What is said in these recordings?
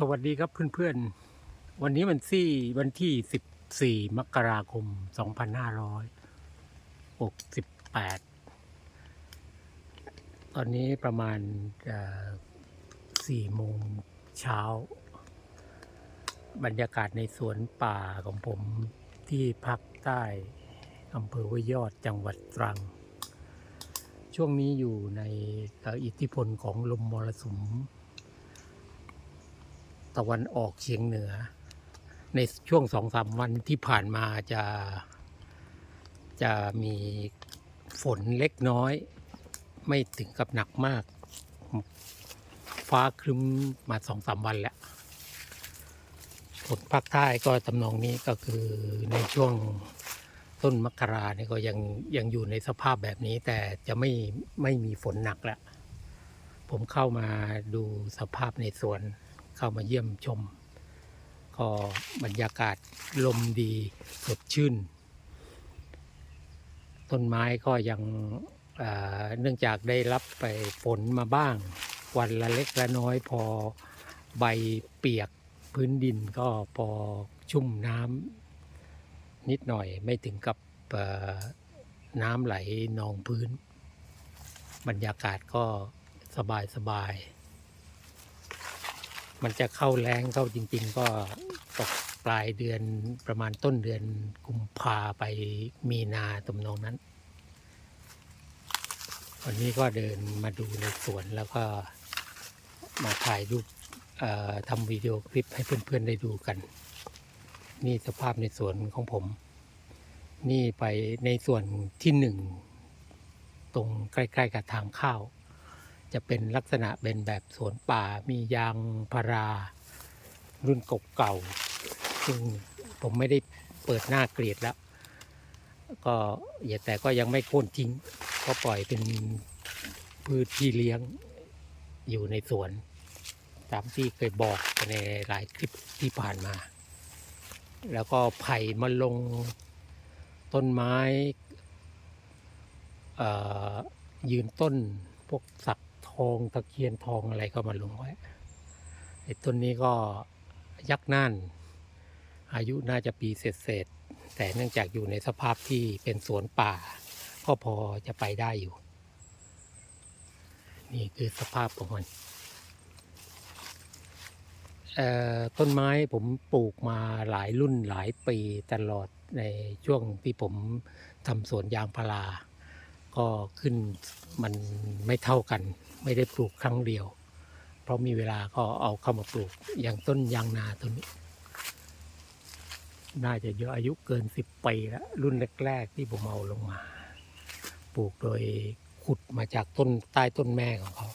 สวัสดีครับเพื่อนๆ วันนี้มันที่วันที่ 14 มกราคม 2568 ตอนนี้ประมาณ4โมงเช้า บรรยากาศในสวนป่าของผมที่ภาคใต้อำเภอห้วยยอดจังหวัดตรัง ช่วงนี้อยู่ในอิทธิพลของลมมรสุม ตะวันออกเฉียงเหนือ ในช่วงสองสามวันที่ผ่านมาจะจะมีฝนเล็กน้อย ไม่ถึงกับหนักมาก ฟ้าครึ้มมาสองสามวันแล้วฝนภาคใต้ก็ตำนองนี้ก็คือในช่วงต้นมกราเนี่ยก็ยังยังอยู่ในสภาพแบบนี้ แต่จะไม่ไม่มีฝนหนักแล้วผมเข้ามาดูสภาพในสวน เข้ามาเยี่ยมชม ก็บรรยากาศลมดีสดชื่น ต้นไม้ก็ยังเเนื่องจากได้รับไปฝนมาบ้าง วันละเล็กละน้อยพอใบเปียกพื้นดินก็พอชุ่มน้ำนิดหน่อยไม่ถึงกับน้ำไหลนองพื้น บรรยากาศก็สบายสบาย มันจะเข้าแรงเข้าจริง ๆ ก็ตกปลายเดือนประมาณต้นเดือนกุมภาไปมีนาตำนองนั้น วันนี้ก็เดินมาดูในสวนแล้วก็มาถ่ายรูปทำวิดีโอคลิปให้เพื่อนๆได้ดูกัน นี่สภาพในสวนของผม นี่ไปในส่วนที่หนึ่ง ตรงใกล้ ๆ กับทางเข้า จะเป็นลักษณะเป็นแบบสวนป่ามียางพารา รุ่นเก่าๆซึ่งผมไม่ได้เปิดหน้าเกรียดแล้ว ก็อย่าแต่ก็ยังไม่โค่นทิ้ง ก็ปล่อยเป็นพืชที่เลี้ยงอยู่ในสวน ตามที่เคยบอกในหลายคลิปที่ผ่านมา แล้วก็ไผ่มาลงต้นไม้ยืนต้นพวกสัก องตะเคียนทองอะไรก็มาลงไว้ไอ้ต้นนี้ก็ยักษ์น่าน อายุน่าจะปีเศษๆแต่เนื่องจากอยู่ในสภาพที่เป็นสวนป่า ก็พอจะไปได้อยู่ นี่คือสภาพของมันต้นไม้ผมปลูกมาหลายรุ่นหลายปีตลอดในช่วงที่ผมทำสวนยางพารา ก็ขึ้นมันไม่เท่ากัน ไม่ได้ปลูกครั้งเดียว เพราะมีเวลาก็เอาเข้ามาปลูกอย่างต้นยางนาต้นนี้ น่าจะเยอะอายุเกินสิบปีแล้ว รุ่นแรก ๆ ที่ผมเอาลงมา ปลูกโดยขุดมาจากต้นใต้ต้นแม่ของเขา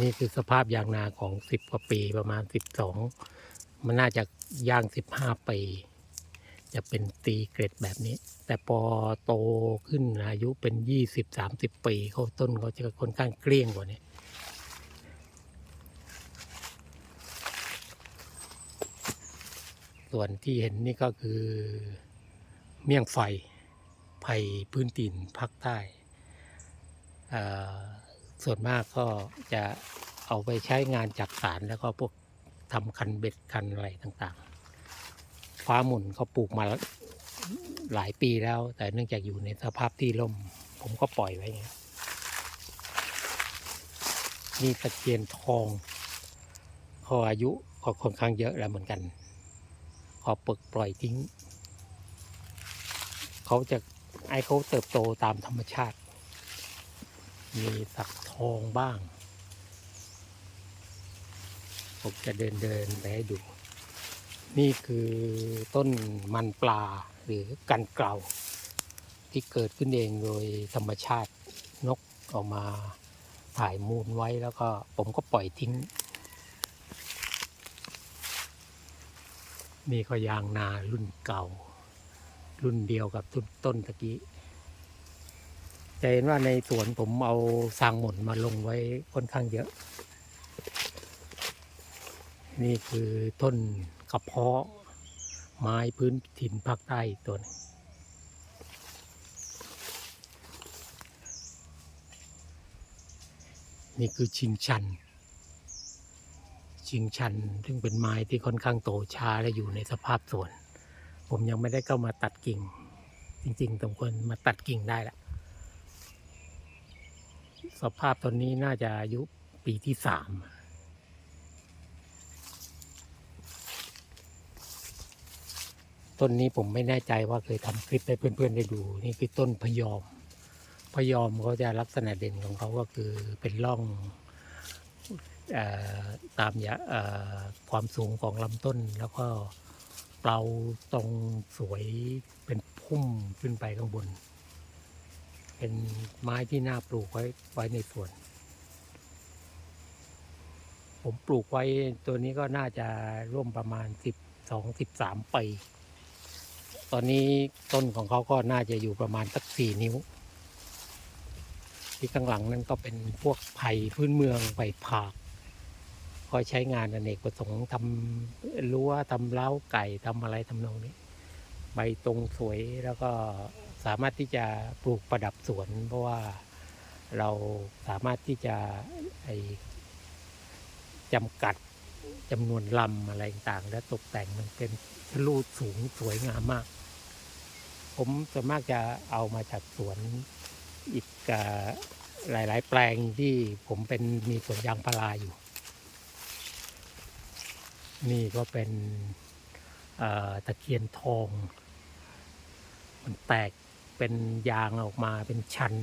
นี่คือสภาพยางนาของสิบกว่าปีประมาณสิบสองมันน่าจะย่างสิบห้าปี จะเป็นตีเกรดแบบนี้ แต่พอโตขึ้นอายุเป็นยี่สิบสามสิบปีเขาต้นเขาจะค่อนข้างเกลี้ยงกว่านี้ส่วนที่เห็นนี่ก็คือเมี่ยงไฟไผ่พื้นถิ่นภาคใต้ส่วนมากก็จะเอาไปใช้งานจักสารแล้วก็พวกทำคันเบ็ดคันอะไรต่างๆ ฟ้าหมุนเขาปลูกมาหลายปีแล้ว แต่เนื่องจากอยู่ในสภาพที่ล่ม ผมก็ปล่อยไว้เงี้ยนี่ตะเคียนทองเขาอายุก็ค่อนข้างเยอะแล้วเหมือนกันพอปลดปล่อยทิ้ง เขาจะไอเขาเติบโตตามธรรมชาติ มีสักทองบ้าง ผมจะเดินเดินไปให้ดู นี่คือต้นมันปลาหรือกันเกลาที่เกิดขึ้นเองโดยธรรมชาตินกออกมาถ่ายมูลไว้แล้วก็ผมก็ปล่อยทิ้ง นี่ก็ยางนารุ่นเก่า รุ่นเดียวกับต้นต้นตะกี้จะเห็นว่าในสวนผมเอาสางหม่นมาลงไว้ค่อนข้างเยอะ นี่คือต้น กระเพาะ ไม้พื้นถิ่นภาคใต้ตัวนึงนี่คือชิงชัน ชิงชัน ซึ่งเป็นไม้ที่ค่อนข้างโตช้าและอยู่ในสภาพสวน ผมยังไม่ได้เข้ามาตัดกิ่ง จริงๆสมควรมาตัดกิ่งได้ละสภาพตอนนี้น่าจะอายุปีที่สาม ต้นนี้ผมไม่แน่ใจว่าเคยทำคลิปให้เพื่อนๆได้ดู นี่คือต้นพยอม พยอมเขาจะลักษณะเด่นของเขาก็คือเป็นร่องออตามยะความสูงของลำต้น แล้วก็เปลาตรงสวยเป็นพุ่มขึ้นไปข้างบน เป็นไม้ที่น่าปลูกไว้ไว้ในสวน ผมปลูกไว้ตัวนี้ก็น่าจะร่วมประมาณสิบสองสิบสามปี ตอนนี้ต้นของเขาก็น่าจะอยู่ประมาณสักสี่นิ้ว ที่ข้างหลังนั่นก็เป็นพวกไผ่พื้นเมืองไผ่ผากคอยใช้งานอเนกประสงค์ทำรั้วทำเล้าไก่ทำอะไรทำนองนี้ ใบตรงสวยแล้วก็สามารถที่จะปลูกประดับสวน เพราะว่าเราสามารถที่จะไอจำกัดจำนวนลำอะไรต่างๆและตกแต่งมันเป็นรูปสูงสวยงามมาก ผมส่วนมากจะเอามาจากสวนอีกเอ่อหลาย ๆ แปลงที่ผมเป็นมีสวนยางพาราอยู่ นี่ก็เป็นตะเคียนทอง มันแตกเป็นยางออกมาเป็นชัน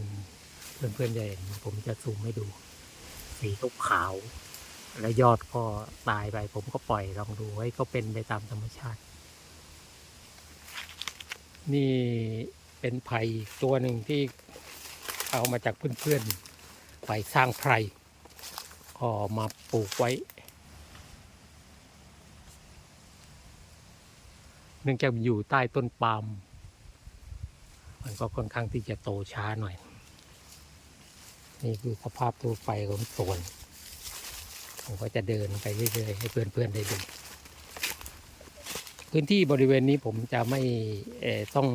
เพื่อนๆจะเห็นผมจะซูมให้ดู สีขาว และยอดก็ตายไป ผมก็ปล่อยลองดูให้เขาเป็นไปตามธรรมชาติ นี่เป็นไผ่ตัวหนึ่งที่เอามาจากเพื่อนๆไผ่สร้างไพรก็มาปลูกไว้ เนื่องจากอยู่ใต้ต้นปาล์มมันก็ค่อนข้างที่จะโตช้าหน่อย นี่คือสภาพทั่วไปของสวนผมก็จะเดินไปเรื่อยๆให้เพื่อนๆได้ดู พื้นที่บริเวณนี้ผมจะไม่ต้อง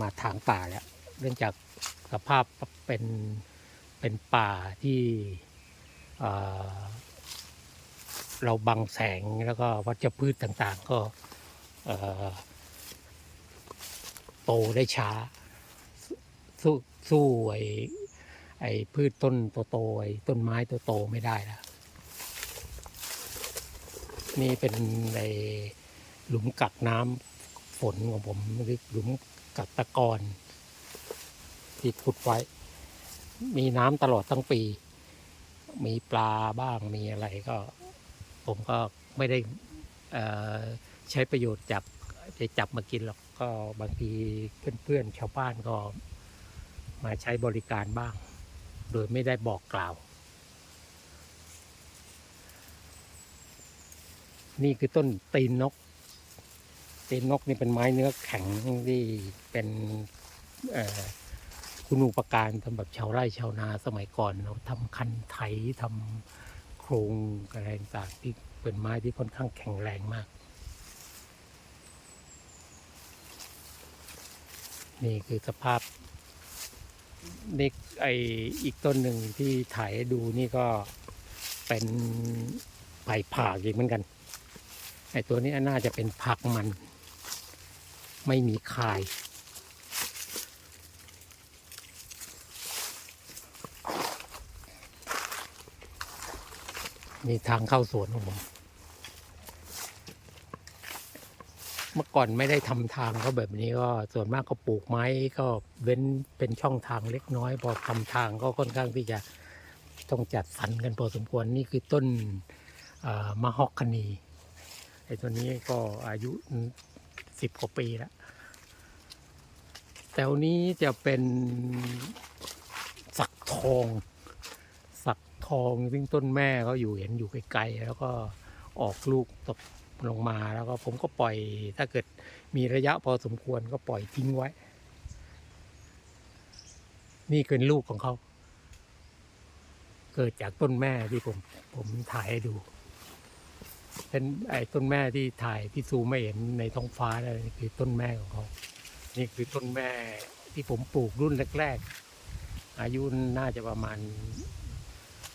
มาถางป่าแล้วเนื่องจากสภาพเป็นเป็นป่าที่เเราบังแสงแล้วก็วัชพืชต่างๆ ก็โตได้ช้า สู้สู้ไอ้ไอ้พืชต้นโตๆไอ้ต้นไม้โตๆไม่ได้แล้วนี่เป็นใน หลุมกักน้ำฝนของผมหรือหลุมกักตะกอนที่ขุดไว้ มีน้ำตลอดทั้งปี มีปลาบ้างมีอะไรก็ ผมก็ไม่ได้ใช้ประโยชน์จับจะจับมากินหรอกก็บางทีเพื่อนๆชาวบ้านก็มาใช้บริการบ้าง โดยไม่ได้บอกกล่าว นี่คือต้นตีนนก ตีนนกนี่เป็นไม้เนื้อแข็งที่เป็นเอ่อคุณูปการสำหรับชาวไร่ชาวนาสมัยก่อนเราทำคันไถทำโครงอะไรต่างๆที่เป็นไม้ที่ค่อนข้างแข็งแรงมาก นี่คือสภาพนี่ไออีกต้นหนึ่งที่ถ่ายดูนี่ก็เป็นไผ่ผากอีกเหมือนกันไอตัวนี้น่าจะเป็นผักมัน ไม่มีคายนี่ทางเข้าสวนของผม เมื่อก่อนไม่ได้ทำทางก็แบบนี้ก็ส่วนมากก็ปลูกไม้ก็เว้นเป็นช่องทางเล็กน้อย พอทำทางก็ค่อนข้างที่จะต้องจัดสรรกันพอสมควรนี่คือต้นมะฮอกคณีไอ้ตัวนี้ก็อายุสิบกว่าปีแล้ว แถวนี้จะเป็นสักทอง สักทองซึ่งต้นแม่เขาอยู่เห็นอยู่ไกลๆแล้วก็ออกลูกตกลงมาแล้วก็ผมก็ปล่อยถ้าเกิดมีระยะพอสมควรก็ปล่อยทิ้งไว้ นี่เป็นลูกของเขา เกิดจากต้นแม่ที่ผมผมถ่ายให้ดู เป็นไอ้ต้นแม่ที่ถ่ายที่ซูไม่เห็นในท้องฟ้าเลยคือต้นแม่ของเขา นี่คือต้นแม่ที่ผมปลูกรุ่นแรกๆ อายุน่าจะประมาณ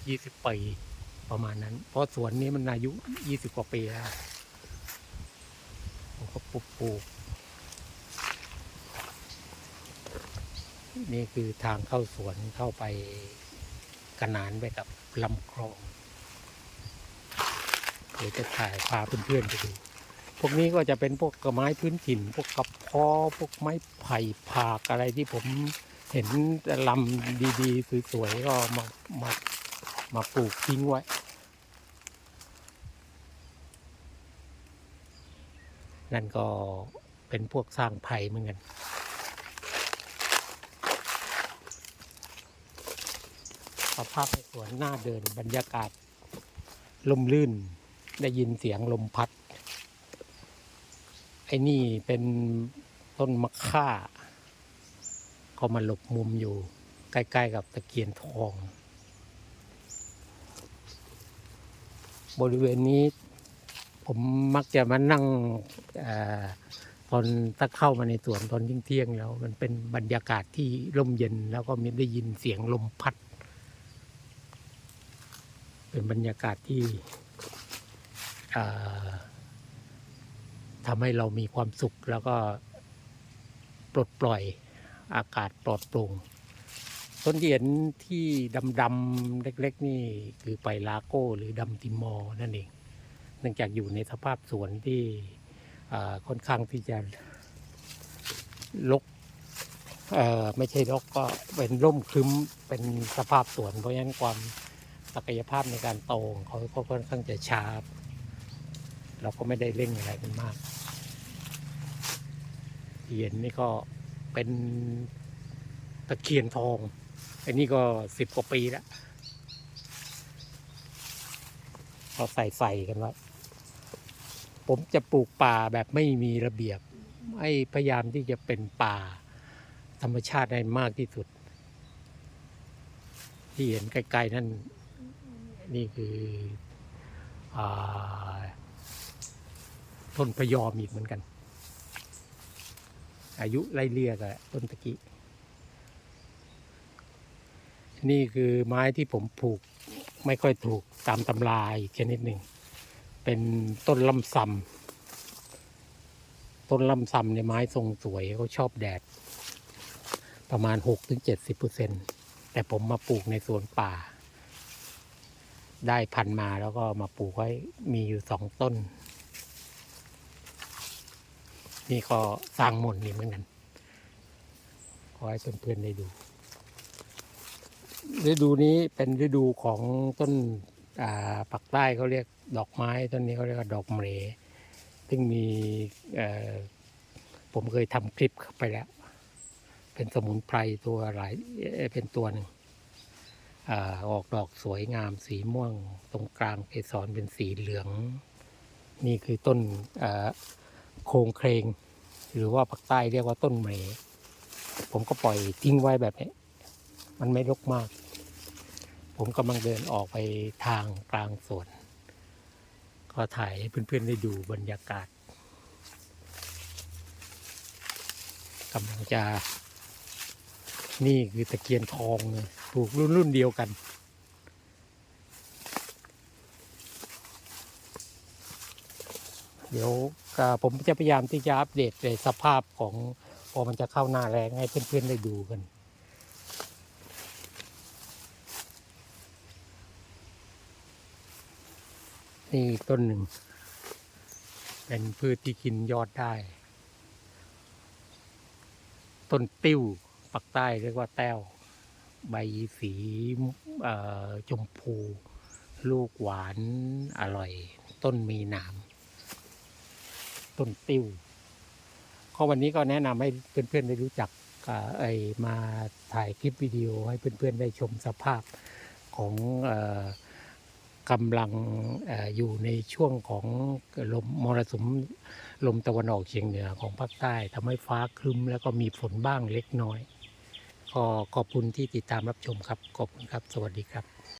ยี่สิบปีประมาณนั้น เพราะสวนนี้มันอายุยี่สิบกว่าปีแล้ว ผมก็ปลูกปลูก นี่คือทางเข้าสวนเข้าไปกระนานไปกับลำคลอง เดี๋ยวจะถ่ายพาเพื่อนๆไปดู พวกนี้ก็จะเป็นพวกกระไม้พื้นถิ่น พวกกระเพาะพวกไม้ไผ่ผากอะไรที่ผมเห็นลำดีๆสวยๆก็มามามาปลูกทิ้งไว้นั่นก็เป็นพวกสร้างไผ่เหมือนกัน สภาพในสวนหน้าเดินบรรยากาศลมลื่นได้ยินเสียงลมพัด อ้นี่เป็นต้นมะค่า ก็มาหลบมุมอยู่ ใกล้ๆกับตะเกียนทอง บริเวณนี้ผมมักจะมานั่งอตอนถ้าเข้ามาในสวนตอนเที่ยงๆแล้ว มันเป็นบรรยากาศที่ร่มเย็นแล้วก็มีได้ยินเสียงลมพัด เป็นบรรยากาศที่อ ทำให้เรามีความสุขแล้วก็ปลดปล่อยอากาศปลอดโปร่งต้นเห็นที่ดำๆเล็ก ๆ นี่คือไปลาโก้หรือดำติมอร์นั่นเอง เนื่องจากอยู่ในสภาพสวนที่ค่อนข้างที่จะลกเอ่อไม่ใช่รกก็เป็นร่มครึ้มเป็นสภาพสวน เพราะฉะนั้นความศักยภาพในการโตของเขาค่อนข้างจะช้า เราก็ไม่ได้เร่งอะไรมันมากที่เห็นนี่ก็เป็นตะเคียนทองอันนี้ก็สิบกว่าปีแล้วเราใส่ใส่กันไว้ผมจะปลูกป่าแบบไม่มีระเบียบไม่พยายามที่จะเป็นป่าธรรมชาติให้มากที่สุด ที่เห็นไกลๆนั่น นี่คืออา ต้นพยอมอีกเหมือนกัน อายุไล่เลี่ยกับต้นตะกี้ นี่คือไม้ที่ผมปลูกไม่ค่อยถูกตามตำราอีกชนิดหนึ่ง เป็นต้นลำซำต้นลำซำในยไม้ทรงสวยเขาชอบแดด ประมาณ 6-70%แต่ผมมาปลูกในสวนป่า ได้พันมาแล้วก็มาปลูกไว้มีอยู่สองต้น นี่ก็สร้างมนนี่เหมือนกันขอให้เพื่อนๆได้ดู ฤดูนี้เป็นฤดูของต้นปักใต้เขาเรียกดอกไม้ต้นนี้เขาเรียกว่าดอกเมรซึ่งมีผมเคยทำคลิปไปแล้ว เป็นสมุนไพรตัวหลายเป็นตัวหนึ่งอออกดอกสวยงามสีม่วง ตรงกลางเกสรเป็นสีเหลือง นี่คือต้นอ โครงเครง หรือว่าภาคใต้เรียกว่าต้นเหมผมก็ปล่อยทิ้งไว้แบบนี้ มันไม่รกมาก ผมกำลังเดินออกไปทางกลางสวน ก็ถ่ายให้เพื่อนๆได้ดูบรรยากาศกำลังจะ นี่คือตะเกียนทองเลยปลูกรุ่นรุ่นเดียวกัน เดี๋ยวผมจะพยายามที่จะอัปเดตในสภาพของพอมันจะเข้าหน้าแรงให้เพื่อนๆได้ดูกัน นี่ต้นหนึ่ง เป็นพืชที่กินยอดได้ ต้นติ้วปักใต้เรียกว่าแต้ว ใบสีชมพู ลูกหวานอร่อย ต้นมีหนาม ต้นติ้วก็วันนี้ก็แนะนำให้เพื่อนๆได้รู้จักไอมาถ่ายคลิปวิดีโอให้เพื่อนๆได้ชมสภาพของออกำลังอออยู่ในช่วงของลมมรสุมลมตะวันออกเฉียงเหนือของภาคใต้ทำให้ฟ้าครึ้มแล้วก็มีฝนบ้างเล็กน้อย ก็ขอบคุณที่ติดตามรับชมครับ ขอบคุณครับ สวัสดีครับ